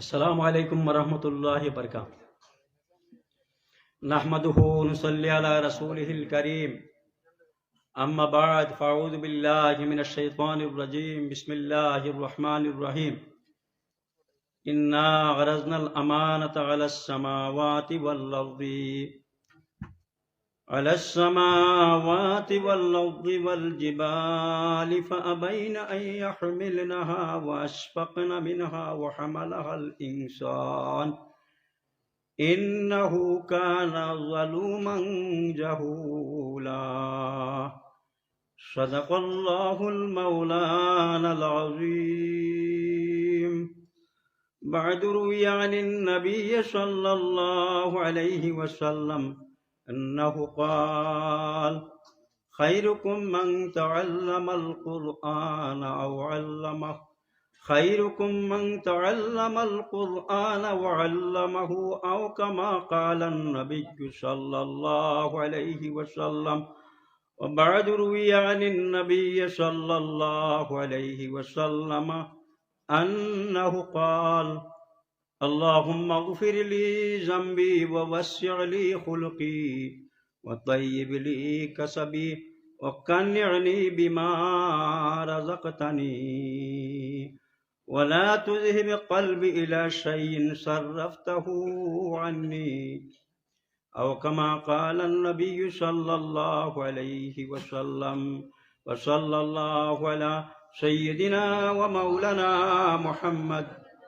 السلام علیکم ورحمت اللہ وبرکاتہ۔ نحمده نسلی على رسوله الكریم اما بعد فعوذ باللہ من الشیطان الرجیم۔ بسم اللہ الرحمن الرحیم۔ انا غرزنا الامانة على السماوات والارض۔ على السماوات والأرض والجبال فأبين أن يحملنها وأشفقن منها وحملها الإنسان. إنه كان ظلوما جهولا. صدق الله المولانا العظيم. بعد روي عن النبي صلى الله عليه وسلم أنه قال خيركم من تعلم القرآن أو علمه. خيركم من تعلم القرآن وعلمه أو كما قال النبي صلى الله عليه وسلم. وبعد روي عن النبي صلى الله عليه وسلم أنه قال اللهم اغفر لي ذنبي ووسع لي خلقي وطيب لي كسبي وقنعني بما رزقتني. ولا تذهب قلبي إلى شيء صرفته عني أو كما قال النبي صلى الله عليه وسلم وصلى الله على سيدنا ومولانا محمد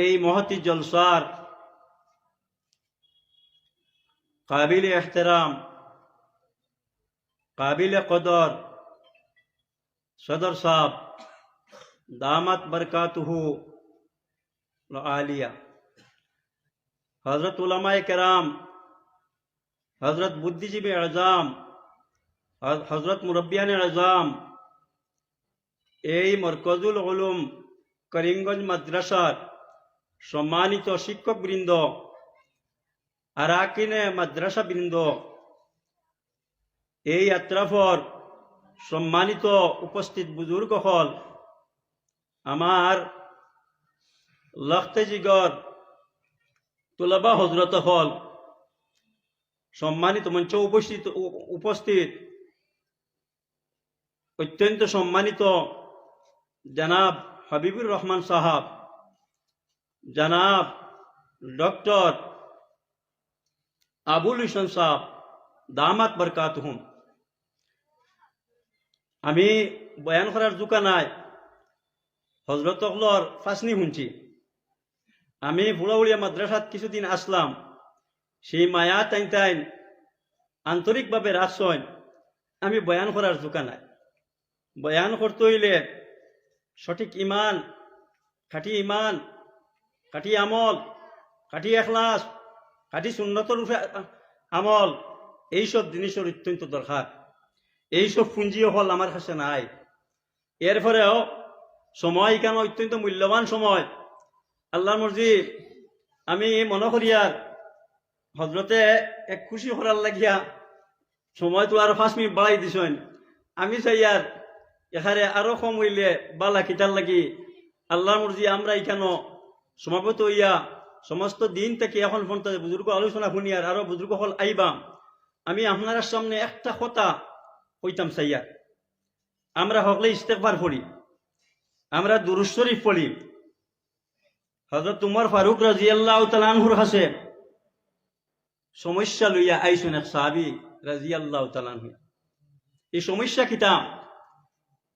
এই মহতি জলসার কাবিল এহতেরাম, কাবিল কদর, সদর সাহ, দামাত বরকাতুহু আলিয়া। হজরত উলামায়ে কেরাম হজরত বুদ্ধিজীবী আজাম হজরত মুরব্বিয়ান আজাম, এই মরকজুল উলুম করিমগঞ্জ মাদ্রাসার সম্মানিত শিক্ষক বৃন্দ আরাকিনে মাদ্রাসা বৃন্দ এই আত্রাফর সম্মানিত উপস্থিত বুজুর্গ হল আমার লখতে জিগর তুলাবা হজরত হল সম্মানিত মঞ্চ উপস্থিত উপস্থিত অত্যন্ত সম্মানিত জনাব হাবিবুর রহমান সাহাব জনাব ডক্টর আবুল হোসেন সাহ দামাত বরকাত হুম। আমি বয়ান করার জোকা নাই। হজরত অকলর ফাসনি শুনছি। আমি বুড়াউড়িয়া মাদ্রাসাত কিছুদিন আসলাম। সেই মায়া টাইন টাইন আন্তরিকভাবে রাখছেন আমি বয়ান করার নাই। বয়ান করতে হইলে সঠিক ইমান, খাঁটি ইমান খাঁটি আমল খাঁটি এখলাস খাঁটি সুন্নতর উপরে আমল, এইসব জিনিসের অত্যন্ত দরকার। এইসব পুঁজিও হল আমার কাছে নাই। এর ফলেও সময় কেন অত্যন্ত মূল্যবান সময়? আল্লাহ মর্জি, আমি মনে করি আর হজরতে এক খুশি করার লাগিয়া সময় তো আরও পাঁচ মিনিট বাড়াই দিছেন। আমি চাই আর, এখানে আরও কম হইলে বালা কিতার লাগি আল্লাহ মর্জি আমরা এখানে সমাবেত হইয়া সমস্ত দিন থেকে এখন পর্যন্ত বুজুর্গ আলোচনা শুনি আর বুজুর্গ হল আইবা আমি আপনার সামনে একটা কথা হইতাম চাইয়া আমরা হকলে ইস্তেকবার পড়ি। আমরা দুরুজ শরীফ পড়ি। হজরত উমর ফারুক রাজি আল্লাহ তালানহুর হাসে সমস্যা লইয়া আইসুন এক সাহাবি রাজি আল্লাহ তালানহু এই সমস্যা কিতা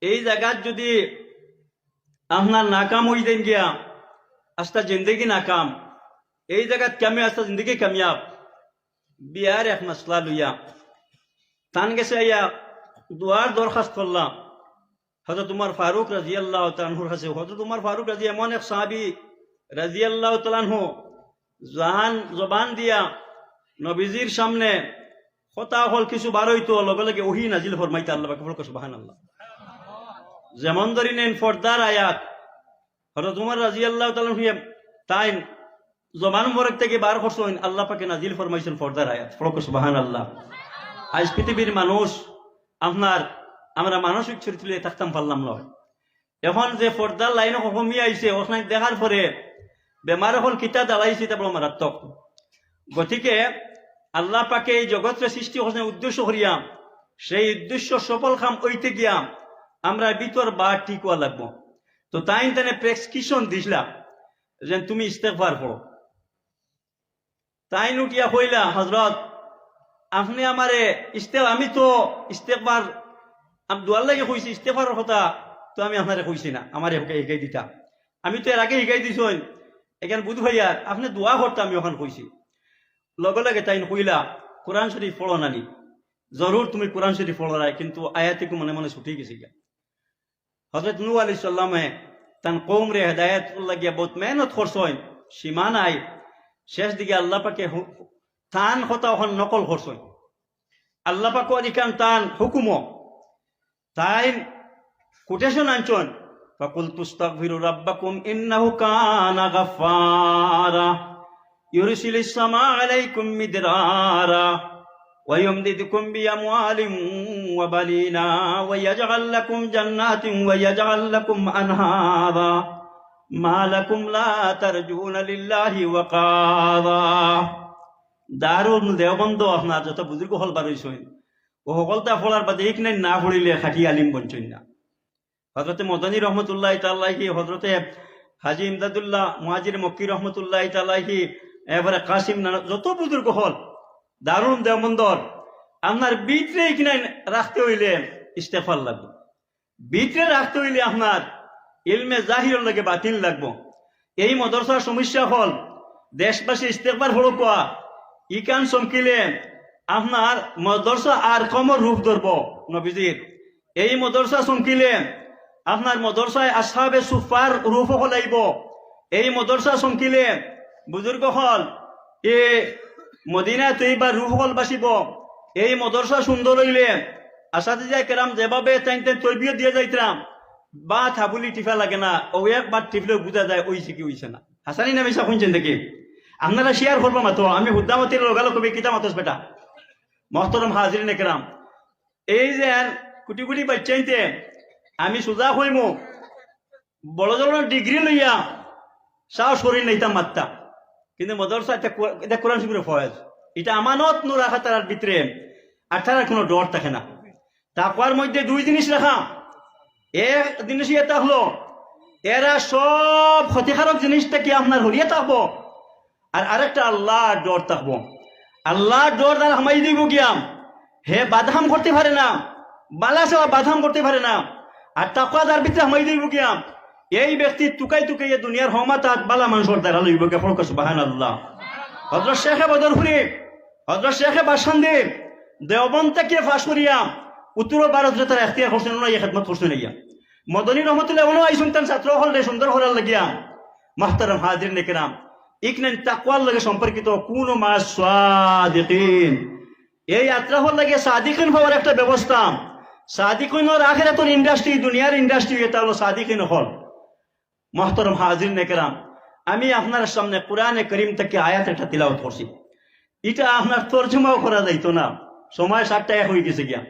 এই জায়গাত যদি আপনার নাকাম হই দেন গিয়া আস্তা জিন্দগি নাকাম এই জায়গাত কামে আস্তা জিন্দগি কামিয়াব বিয়ার এক মাসলা লইয়া তান গেছে আইয়া দুয়ার দরখাস্ত করলাম হজরত উমর ফারুক রাজি আল্লাহ তালাহুর কাছে হজরত উমর ফারুক রাজি এমন এক সাহাবি রাজি আল্লাহ তালাহু জাহান জবান দিয়া নবীজির সামনে কথা হল কিছু বারইতো লগে লগে ওহি নাজিল ফরমাইতে আল্লাহ বাকি ফলক সুবাহান আল্লাহ যেমন ধরি নেন ফর্দার আয়াত হজরত উমর রাজি আল্লাহ তাই জবান মোরক থেকে বার করছেন আল্লাহ পাকে নাজিল ফরমাইছেন ফর্দার আয়াত। ফলক সুবাহান আল্লাহ আজ পৃথিবীর মানুষ, আপনার, আমরা মানসিক চরিত্র থাকতাম পারলাম নয় এখন যে পর্দার লাইন কমিয়ে আইছে, ওখানে দেখার পরে বেমার হল কিতা দাঁড়াইছে তা বড় মারাত্মক। গতিকে আল্লাহ পাকে এই জগতের সৃষ্টি করছেন উদ্দেশ্য করিয়াম সেই উদ্দেশ্য সফল খাম ওইতে গিয়াম আমরা ভিতর বা হওয়া লাগবো। তো তাই তানে প্রেসক্রিপশন দিছিলাম যে তুমি ইস্তেকবার পড়ো। তাই নুটিয়া কইলা হজরত আপনি আমারে ইস্তে, আমি তো ইস্তেকবার আমি, দুয়ার লাগে কইছি ইস্তেফার কথা তো আমি আপনারে কইছি না, আমার শিকাই দিতা। আমি তো এর আগে শিকাই দিছ এখান বুধ ভাইয়ার আপনি দোয়া করতে আমি ওখান কইছি। লগে লগে তাই কইলা, কোরআন শরীফ পড়ো নানি। জরুর তুমি কোরআন শরীফ পড়ো কিন্তু আয়াতিকু মনে মনে ছুটি গেছি হজরত নু আলি সাল্লামে তান কৌম রে হেদায়ত লাগিয়া বহুত মেহনত করছইন সীমা আই শেষ দিকে আল্লাহ পাকে তান কথা ওখান নকল করছইন আল্লাহ পাকে অধিকান তান হুকুম। তাই কোটেশন আনছন পুস্তক তুস্তাগফিরু রাব্বাকুম ইন্নাহু কানা গাফফারা ইউরসিলিস সামা আলাইকুম মিদরারা। ويمددكم باموال وبنينا ويجعل لكم جنات ويجعل لكم انهارا ما لكم لا ترجون لله وقارا দারুল দেওবন্দ আপনার যত বুজুর্গ হল বারইছেন ও সকলটা ফলার বাদে এক নাই না ফুরিলে খাটি আলিম বঞ্চন না হজরতে মদানী রহমতুল্লাহ তাল্লাহি হজরতে হাজি ইমদাদুল্লাহ মুহাজির মক্কি রহমতুল্লাহ তাল্লাহি এবারে কাসিম নানা যত বুজুর্গ হল দারুণ দেওবন্দর। আপনার বিটরে কিনা রাখতে হইলে ইস্তেফার লাগবে। বিটরে রাখতে হইলে আপনার ইলমে জাহির লাগে বাতিল লাগবো। এই মদরসার সমস্যা হল, দেশবাসী ইস্তেকবার হলো কোয়া? ইকান চমকিলে আপনার মদরসা আর কমর রূপ ধরব, নবীজির। এই মদরসা চমকিলে আপনার মদরসায় আসাবে সুফার রূপ হলাইব। এই মদরসা চমকিলে বুজুর্গ হল, এ মদিনা তৈবার রূপ হল বাসিব। এই মদরসা সুন্দর হইলে। আসাতে যায় কেরাম যেভাবে তাই তাই তৈবিও দিয়ে যাইতাম। বা থাবুলি টিফা লাগে না। ও একবার টিফলে বুঝা যায় ওইছে কি ওইছে না। হাসানি নামে শুনছেন দেখি। আপনারা শেয়ার করব মাতো আমি হুদ্দামতির লগালো কবি কিতা মাতস বেটা। মহতরম হাজির নেকরাম এই যে কুটি কুটি বাচ্চাইতে আমি সোজা হইমু। বড় ধরনের ডিগ্রি লইয়া সাও শরীর নেইতাম মাত্তা কিন্তু মদরসা এটা কোরআন শিবির ফয়েজ। এটা আমানত নো রাখা তার ভিতরে আর তার কোনো ডর থাকে না। তাকওয়ার মধ্যে দুই জিনিস রাখা। এক জিনিস এটা হলো, এরা সব ক্ষতিকারক জিনিসটা কি আপনার হরিয়ে থাকব আর আরেকটা আল্লাহ ডর থাকব। আল্লাহ ডর দ্বারা হামাই দিব গিয়াম হে বাধাম করতে পারে না, বালা সেবা বাধাম করতে পারে না, আর তাকুয়া তার ভিতরে হামাই দিব গিয়াম এই ব্যক্তি তুকাই তুকাই দুনিয়ার হমাতাত বালা মানুষের দ্বারা লইব গে ফলক সুবাহান আল্লাহ হজরত শেখে বদরপুরি হজরত শেখে বাসান্দি দেওবন থেকে ফাঁস করিয়া উত্তর ভারত তার এখতিয়ার করছেন না ইয়ে খেদমত করছেন ইয়া মদনী রহমতুল্লাহ এমনও আইসুন তার ছাত্র হল রে, সুন্দর হলার লাগিয়া। মাহতারাম হাজির নেকেরাম ইকনেন তাকওয়ার লাগে সম্পর্কিত কোন মা সাদিকিন। এই যাত্রা হল লাগে সাদিকিন হওয়ার একটা ব্যবস্থা। সাদিকিনের আখেরাতের ইন্ডাস্ট্রি দুনিয়ার ইন্ডাস্ট্রি এটা হলো সাদিকিন হল। মহতরম হাজির নেকেরাম আমি আপনার সামনে কোরআনে করিম থেকে আয়াত একটা তিলাওয়াত করছি। এটা আপনার তর্জমাও করা যাইতো না। সময় সাতটা এক হয়ে গেছে গিয়া।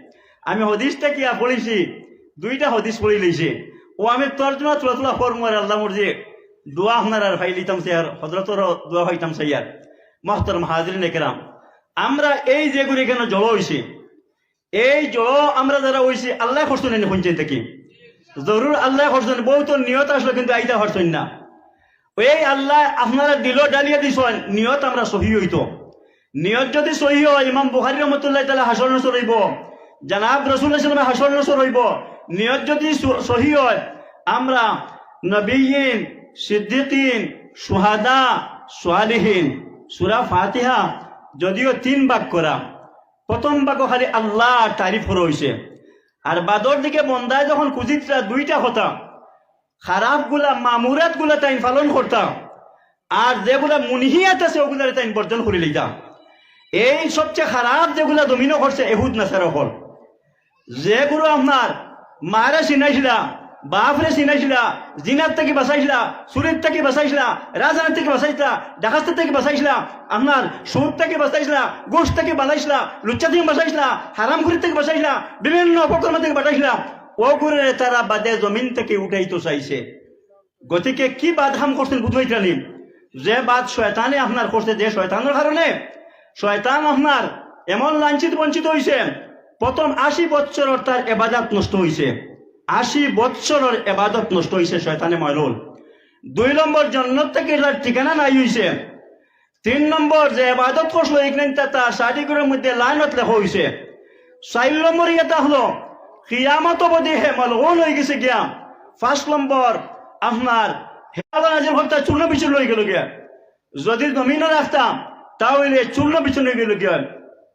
আমি হদিসটা কিয়া পড়েছি, দুইটা হদিস পড়ি লইছে। ও আমি তর্জমা তুলা তুলা করব আর আল্লাহ মর্জি, দোয়া আপনার আর ভাই লিতাম সে আর হজরতর দোয়া হইতাম সেই আর মহতরম হাজির নেকেরাম আমরা এই যেগুলি কেন জড় হইছি? এই জড় আমরা যারা হইছি, আল্লাহ করছেন শুনছেন থেকে। জরুর আল্লাহ করছেন বহুত নিয়ত আসলো, কিন্তু আইতা হরছেন না। এই আল্লাহ আপনারা দিল ডালিয়ে দিছেন, নিয়ত আমরা সহি হইতো। নিয়ত যদি সহি হয়, ইমাম বুখারি রহমতুল্লাহ তালা হাসর নসর হইব, জানাব রসুল ইসলামে হাসর নসর হইব। নিয়ত যদি সহি হয়, আমরা নবীন, সিদ্দিকিন, সুহাদা সোয়ালিহীন সুরা ফাতিহা যদিও তিন ভাগ করা। প্রথম ভাগ খালি আল্লাহ তারিফ করা হয়েছে আর বাদর দিকে বন্দায় যখন কুজিতরা দুইটা হতাম খারাপগুলা মামুরাতগুলা তাই পালন করতাম, আর যেগুলা মুনিহিয়াত আছে ওগুলার তাই বর্জন করে লইতাম। এই সবচেয়ে খারাপ যেগুলা দমিনো করছে এহুদ নাসার হল যেগুলো আপনার মায়েরা চিনাইছিলা বাপরে চিনাইছিলা জিনার থেকে বাঁচাইছিলা চুরির থেকে বাঁচাইছিলা রাজধানীর থেকে বাঁচাইছিলা ডাকাস্তের থেকে বাঁচাইছিলা, আপনার সুর থেকে বাঁচাইছিলা, গোষ্ঠ থেকে বাঁচাইছিলা, লুচ্চা থেকে বাঁচাইছিলা, হারামখুরি থেকে বাঁচাইছিলা, বিভিন্ন অপকর্ম থেকে বাঁচাইছিলা ও করে তারা বাদে জমিন থেকে উঠাইতে চাইছে। গতিকে কি বাদ বাধাম করছেন বুঝবাইতানি যে বাদ শয়তানে আপনার করছে, যে শয়তানের কারণে। শয়তান আপনার এমন লাঞ্ছিত বঞ্চিত হয়েছে প্রথম আশি বৎসরের তার এবাজাত নষ্ট হয়েছে আশি বৎসরের এবাদত নষ্ট হয়েছে শয়তানে ময়লুল। দুই নম্বর জন্নত থেকে তার ঠিকানা নাই হয়েছে তিন নম্বর যে এবাদত করছিল এখানে তা সাদিকের মধ্যে লাইনত লেখা হয়েছে চার নম্বর এটা হলো, কিয়ামত অবধি হে মলগুন হয়ে গেছে গিয়া। পাঁচ নম্বর, আপনার হেমালা নাজির হত্যা চূর্ণ বিচূর্ণ হয়ে গেল গিয়া। যদি জমিনে রাখতাম, তাহলে চূর্ণ বিচূর্ণ হয়ে গেল গিয়া।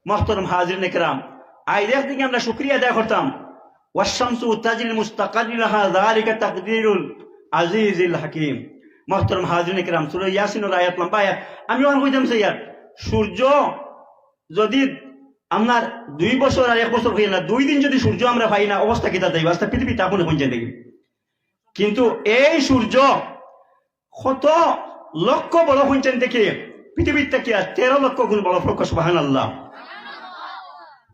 মহতরম হাজির নেকরাম আই দেখ থেকে আমরা শুক্রিয়া আদায় করতাম। ওয়াশামসু তাজিল তাকদিরুল আজিজিল হাকিম মহতরম হাজির নেকরাম সূরা ইয়াসিনের আয়াত লম্বা আয়াত আমি ওখানে কইতাম স্যার সূর্য যদি আপনার দুই বছর আর এক বছর হয়ে না, দুই দিন যদি সূর্য আমরা পাই না, অবস্থা কিতা দেয় অবস্থা পৃথিবীতে আপনি পৌঁছে দেখি কিন্তু এই সূর্য কত লক্ষ বড় পঞ্চান থেকে পৃথিবীর থেকে তেরো লক্ষ গুণ বড় প্রকাশ বাহান আল্লাহ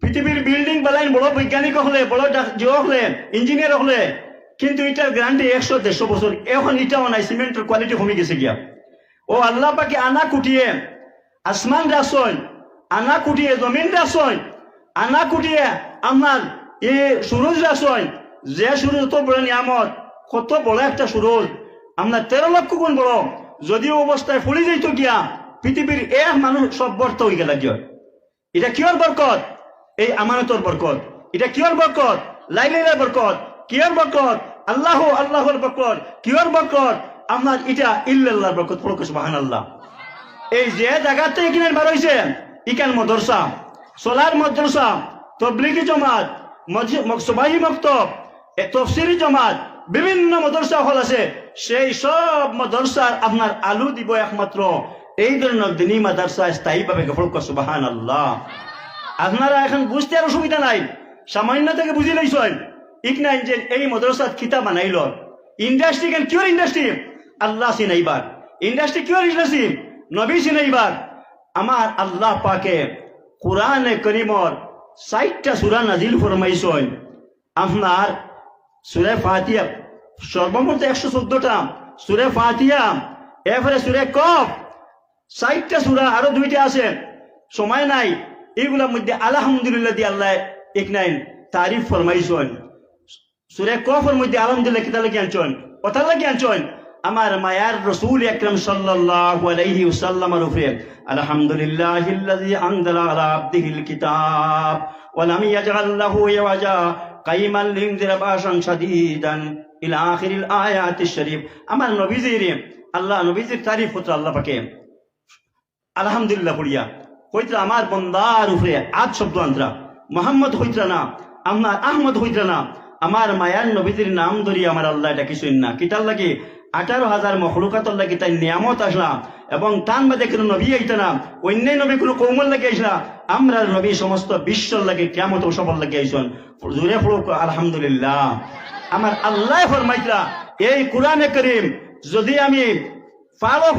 পৃথিবীর বিল্ডিং বালাইন বড় বৈজ্ঞানিক হলে, বড় জিও হলে ইঞ্জিনিয়ার হলে, কিন্তু এটার গ্যারান্টি একশো, দেড়শো বছর। এখন এটাও নাই সিমেন্টের কোয়ালিটি কমে গেছে গিয়া। ও আল্লাহ পাকে আনা কুটিয়ে, আসমান রাসন আনা কুটিয়ে, জমিন রাসন আনা কুটিয়ে আপনার এ সুরজ রাসন যে সুরজ তো বড় নিয়ামত, কত বড় একটা সুরজ। আপনার তেরো লক্ষ গুণ বড়। যদিও অবস্থায় ফুলি যাইত গিয়া, পৃথিবীর এক মানুষ সব বর্ত হয়ে গেল এটা কিয়র বরকত? এই আমানতর বরকত। এটা কিয়র বরকত? লাইলাইলার বরকত। কিয়র বরকত? আল্লাহ, আল্লাহর বরকত। কিয়র বরকত? আপনার এটা ইল্লাল্লাহর বরকত। প্রকাশ বাহান আল্লাহ এই যে জায়গাতে এখানে বার হয়েছে ইকান মদরসা, সোলার মদরসা, তবলিগি জমাত সবাই মক্তব তফসিরি জমাত, বিভিন্ন মদরসা হল আছে। সেই সব মদরসার আপনার আলু দিব একমাত্র। এই ধরনের দিনী মাদারসা স্থায়ীভাবে গফল সুবাহান আল্লাহ আপনারা এখন বুঝতে আর অসুবিধা নাই। সামান্য থেকে বুঝি ইক নাই যে এই মদরসাত কিতাব বানাইল ইন্ডাস্ট্রি কেন কিয়র ইন্ডাস্ট্রি আল্লাহ সিনাইবার ইন্ডাস্ট্রি কিয়র ইন্ডাস্ট্রি নবী সিনাইবার আমার আল্লাহ পাকে কোরআনে করিমর ষাটটা সুরা নাজিল ফরমাইছেন আপনার সুরে ফাতিয়া সর্বমোট একশো চোদ্দটা। সুরে ফাতিয়া এরপরে সুরে কফ। ষাটটা সুরা আরও দুইটা আছে। সময় নাই। এইগুলোর মধ্যে আলহামদুলিল্লাহ দিয়ে আল্লাহ এক নাইন তারিফ ফরমাইছেন। সুরে কফের মধ্যে আলহামদুলিল্লাহ কিতা লাগি আনছেন? কথা লাগি আনছেন? আমার মায়ার রসুল আকরাম সাল্লাল্লাহু আলাইহি ওয়াসাল্লামের উপরে আলহামদুলিল্লাহিল্লাযী আনজালা আলা আবদিহিল কিতাব ওয়া লাম ইয়াজআল লাহু ইয়াওয়াজা কাইমান লিনজিরা বাশান শাদীদান ইলা আখিরিল আয়াতিশ শরীফ। আমার নবীজির, আল্লাহ নবীজির তারিফ হতো আল্লাহ পাকে। আলহামদুলিল্লাহ পড়িয়া। হইতরা আমার বন্দার উপরে আজ শব্দ আন্তরা। মোহাম্মদ হইতরা না, আমার আহমদ হইতরা না। আমার মায়ার নবীজির নাম ধরি আমার আল্লাহ এটা কিছুই না। কিতার লাগে আঠারো হাজার মখলুকাতর লাগে তাই নিয়ামত আসলাম এবং তান বাদে কোনো নবী আইত না অন্য নবী কোনো কৌমল লাগে আইসলা। আমরা নবী সমস্ত বিশ্বর লাগে কেমত সবল লাগে আইসন। জুড়ে ফুড়ুক আলহামদুলিল্লাহ। আমার আল্লাহ ফরমাইতরা, এই কোরআনে করিম যদি আমি পারো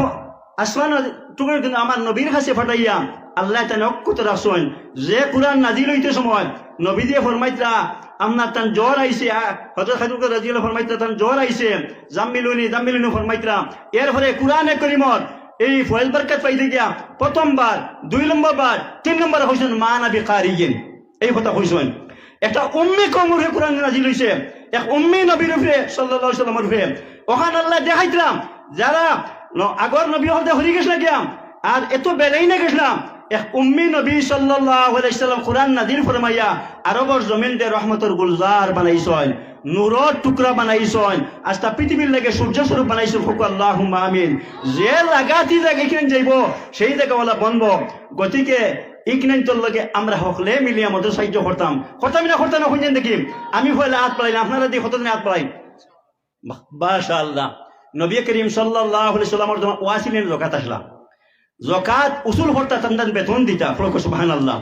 আসমান টুকুর কিন্তু আমার নবীর কাছে ফাটাইয়া আল্লাহ তান অক্ষত রাখছেন যে কোরআন নাজিল হইতে সময় নবী দিয়ে ফরমাইতরা আপনার তান জ্বর আইছে হজরত খাদুকে রাজিউল ফরমাইতরা তান জ্বর আইছে, জাম্মিলুনি জাম্মিলুনি ফরমাইতরা। এরপরে কোরআনে করিমত এই ফয়েল বরকত পাইতে গিয়া প্রথমবার, দুই নম্বর বার তিন নম্বর হইছেন মা নাবি কারিয়েন এই কথা হইছেন একটা উম্মি কমরে কোরআন নাজিল হইছে, এক উম্মি নবীর উপরে সাল্লাল্লাহু আলাইহি সাল্লামের উপরে। ওখান আল্লাহ দেখাইতরাম, যারা আগর নবী হতে হরি গেছিলাম আর এত বেড়াই না গেছিলাম এক উম্মি নবী সাল্লাল্লাহু আলাইহি সাল্লাম কোরআন নাজিল ফরমাইয়া আরবর জমিন দে রহমতর গুলজার বানাইছন, নূরর টুকরা বানাইছন, আস্তা পৃথিবীর লাগে সূর্য স্বরূপ বানাইছন, ফুকু আল্লাহুম্মা আমিন। যে লাগাতি জায়গা এখানে যাইব, সেই ওলা বনব গতিকে ইকনাইন তোর লগে আমরা হকলে মিলিয়ে আমাদের সাহায্য করতাম। করতাম না করতাম না, শুনছেন দেখি? আমি হইলে হাত পালাই না, আপনারা দিয়ে কতদিন হাত পালাই বাসা আল্লাহ নবী করিম সাল্লাহ সাল্লামর যখন ওয়াসিলেন জকাত আসলাম। জকাত উসুল করতা তান্দান বেতন দিতা ফলক সুবাহান আল্লাহ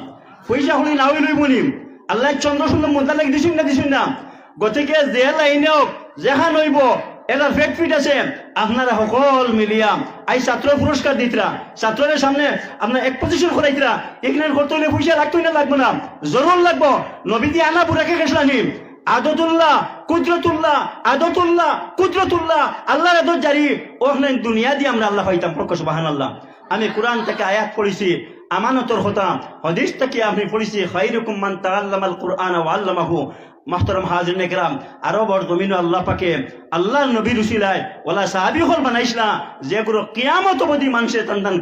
পয়সা হলি না হইলই বলিম আল্লাহ চন্দ্র সুন্দর মজা লাগে দিছুন না দিছুন না? গতিকে যে লাইনে হোক, যেখান হইব এটা ফেট ফিট আছে, আপনারা সকল মিলিয়া আই ছাত্র পুরস্কার দিতরা। ছাত্রের সামনে আপনার এক পজিশন করাইতরা। এখানে করতে হলে পয়সা লাগতোই না লাগবো না। জরুর লাগবো। নবী দিয়ে আনা বুড়াকে গেছিলাম আদতুল্লাহ, কুদরতুল্লাহ আদতুল্লাহ, কুদরতুল্লাহ। আল্লাহর আদত জারি। ওখানে দুনিয়া দিয়ে আমরা আল্লাহ পাইতাম প্রকাশ বাহান আল্লাহ আমি কোরআন থেকে আয়াত পড়েছি, আমানতর হতাম হদিস থেকে আমি পড়েছি? খাইরুকুম মান তাআল্লামাল কুরআন আল্লামাহু। মাহতারাম হাজির নেকরাম আরও বড় জমিন আল্লাহ পাকে। আল্লাহ নবী রুসিলায় ওলা সাহাবি হল বানাইছিলা যে গুলো কিয়ামত অবধি মানুষের তান তান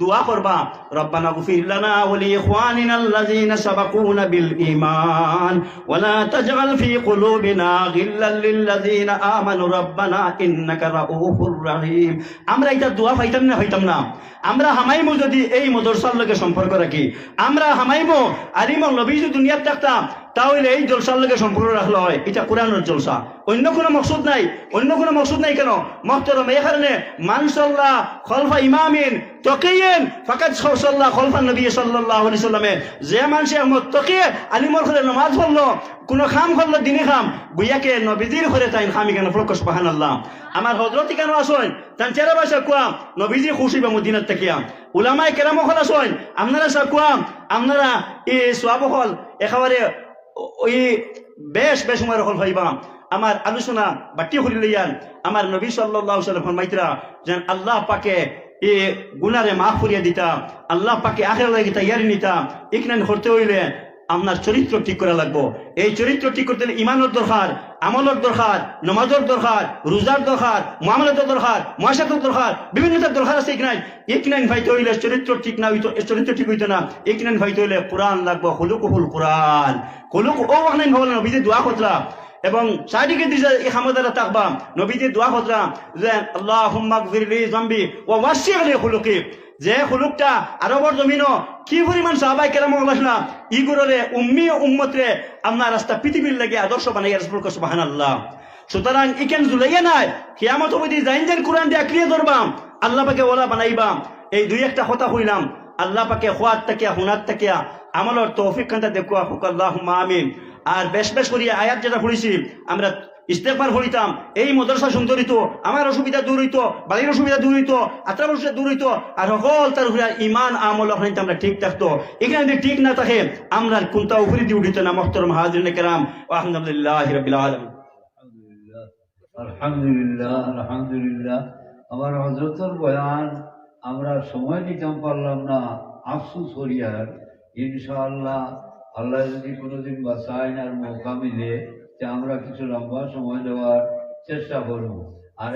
দোয়া করবা। রব্বানা গফির লানা ওয়া লিইখওয়ানিনা আল্লাযীনা সাবাকুনা বিল ঈমান। ওয়া লা তাজআল ফি কুলুবিনা গিল্লাল লিল্লাযীনা আমানু রব্বানা ইন্নাকা রাউফুর রহিম। আমরা এটা দোয়া পাইতাম না পাইতাম না। আমরা হামাইমো যদি এই মদরসার লগে সম্পর্ক রাখি। আমরা হামাইমো আরিম নবী যদি দুনিয়াত থাকতাম তাহলে এই জলসার লগে সম্পর্ক রাখলে হয়। এটা কোরআনের জলসা। অন্য কোনো মকসুদ নাই। অন্য কোনো মকসুদ নাই কেন? মহতরম, এই কারণে মানসল্লাহ খলফা ইমামিন, তকিয়েন ফাকাত সাল্লাহ খলফা নবী সাল্লাল্লাহু আলাইহি সাল্লামে যে মানুষে আহমদ তকিয়ে আলিমর ঘরে নামাজ পড়ল, কোনো খাম করল, দিনে খাম গুইয়াকে নবীজির ঘরে তাই খামি কেন? ফলক সুবহান আল্লাহ আমার হজরতি কেন আসেন? তান চেরা বাসা কুয়াম নবীজি খুশি বা মদিনার তাকিয়া উলামাই কেরাম হল আসেন, আপনারা সা কুয়াম আপনারা এই সোয়াব একেবারে ওই বেশ বেশ সময় হল ভাইবাম আমার আলোচনা বাটি হলি লইয়ান, আমার নবী ফরমাইতরা, যেন আল্লাহ পাকে এ গুনারে মাফ করিয়া দিতা, আল্লাহ পাকে আখের লাগে তৈয়ারি নিতা ইকনান করতে হইলে আপনার চরিত্র ঠিক করা লাগবো। এই চরিত্র ঠিক করতে হলে ইমানের দরকার, আমলের দরকার, নমাজের দরকার, রোজার দরকার মহামলাতের দরকার, মহাসাতের দরকার বিভিন্নতার দরকার আছে ইকনাই ইকনাইন ভাইতে হইলে চরিত্র ঠিক না হইতো চরিত্র ঠিক হইতো না। ইকনাইন ভাইতে হইলে কোরআন লাগবো হলুক হুল কোরআন। হলুক ও ওখানে ভাবলেন দোয়া করতরা। এবং চারিদিকে দিছে এই খামদারা তাকবা। নবীজি দোয়া করতরা যে আল্লাহ হুম্মাক ফিরলি জম্বি ও ওয়াসি আলী হুলুকি যে হুলুকটা আরবর জমিন কি পরিমাণ সাহাবাই কেরাম না ইগুররে উম্মি ও উম্মতরে আপনার রাস্তা পৃথিবীর লাগে আদর্শ বানাই রাসূল সুবহান আল্লাহ সুতরাং ইকেন জুলাইয়া নাই, কিয়ামত অবধি জাইন জাইন কোরআন দিয়ে আঁকড়িয়ে ধরবাম আল্লাহ পাকে ওলা বানাইবাম এই দুই একটা কথা হইলাম, আল্লাহ পাকে খোয়াত তাকিয়া, হুনাত তাকিয়া, আমলর তৌফিক কান্তা দেখুয়া হুক আল্লাহ আমিন। আর বেশ বেশ করিয়া আয়াত যেটা পড়েছি, আমরা ইস্তেকবার হইতাম এই মদরসা সুন্দরিত আমার অসুবিধা দূর হইতো, বাড়ির অসুবিধা দূর হইতো আত্মার অসুবিধা দূর হইতো, আর সকল তার উপরে ইমান আমল ওখানে আমরা ঠিক থাকতো। এখানে যদি ঠিক না থাকে, আমরা কোনটা উপরে দিয়ে উঠিত না, মহতরম হাজির কেরাম আলহামদুলিল্লাহ রবিল আলম আলহামদুলিল্লাহ আলহামদুলিল্লাহ। আমার হজরতর বয়ান, আমরা সময় দিতাম পারলাম না, আফসুস হরিয়ার ইনশাআল্লাহ। আল্লাহ যদি কোনোদিন বাসায় আর মৌকা মিলে আমরা কিছু লম্বা সময় দেওয়ার চেষ্টা করব। আর